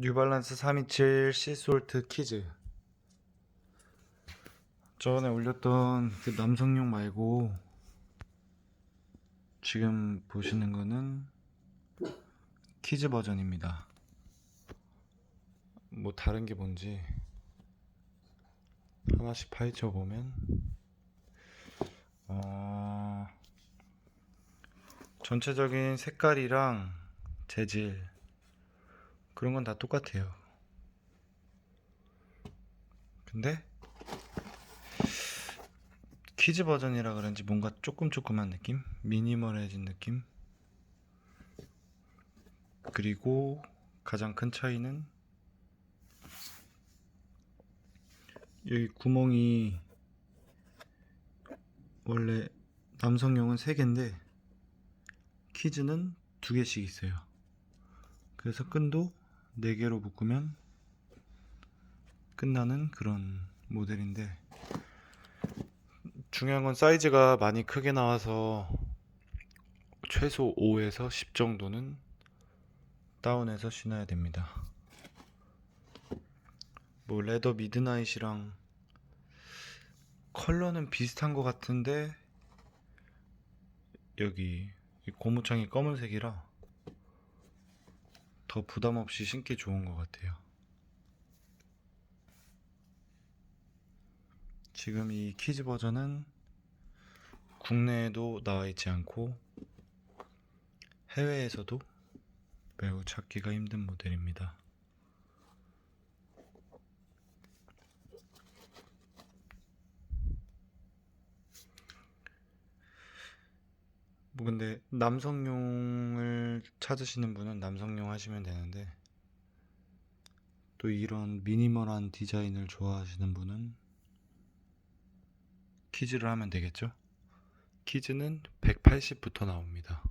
뉴발란스 327 시솔트 키즈. 전에 올렸던 그 남성용 말고 지금 보시는 거는 키즈 버전입니다. 뭐 다른 게 뭔지 하나씩 파헤쳐 보면 어... 전체적인 색깔이랑 재질 그런 건 다 똑같아요. 근데 키즈 버전이라 그런지 뭔가 조금 조금한 느낌? 미니멀해진 느낌? 그리고 가장 큰 차이는 여기 구멍이 원래 남성용은 3개인데 키즈는 2개씩 있어요. 그래서 끈도 4개로 묶으면 끝나는 그런 모델인데 중요한 건 사이즈가 많이 크게 나와서 최소 5에서 10 정도는 다운해서 신어야 됩니다. 뭐 레더 미드나잇이랑 컬러는 비슷한 것 같은데 여기 이 고무창이 검은색이라 더 부담 없이 신기 좋은 것 같아요. 지금 이 키즈 버전은 국내에도 나와 있지 않고 해외에서도 매우 찾기가 힘든 모델입니다. 뭐 근데 남성용을 찾으시는 분은 남성용 하시면 되는데 또 이런 미니멀한 디자인을 좋아하시는 분은 키즈를 하면 되겠죠? 키즈는 180부터 나옵니다.